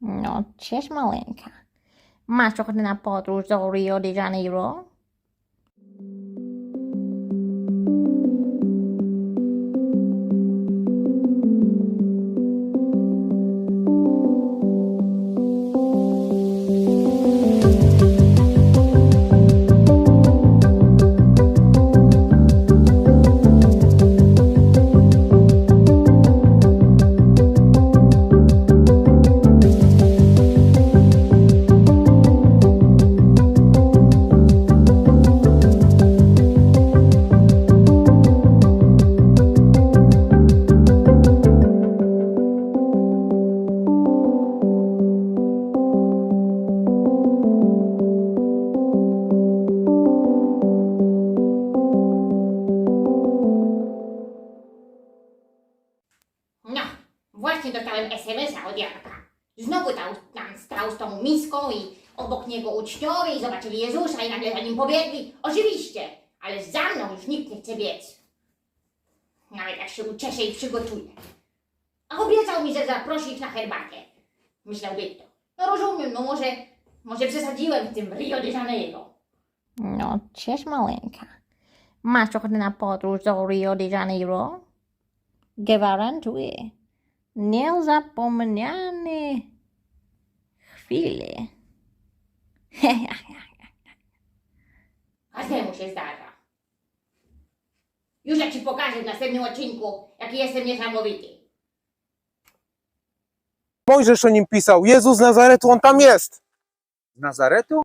No, cześć maleńka. Masz ochotę na podróż do Rio de Janeiro? Właśnie dostałem SMS-a od Janka. Znowu tam, tam stał z tą miską i obok niego uczniowie i zobaczyli Jezusa i nagle za nim pobiegli. Oczywiście, ale za mną już nikt nie chce biec. Nawet jak się uczeszę i przygotuję. A obiecał mi, że zaprosi ich na herbatę. Myślał Wiktor. No rozumiem, no może, może przesadziłem w tym Rio de Janeiro. No, cześć maleńka. Masz ochotę na podróż do Rio de Janeiro? Gwarantuję. Niezapomniane chwile. Każdemu się zdarza. Już ja ci pokażę w następnym odcinku, jaki jestem niesamowity. Mojżesz o nim pisał. Jezus z Nazaretu, on tam jest. Z Nazaretu?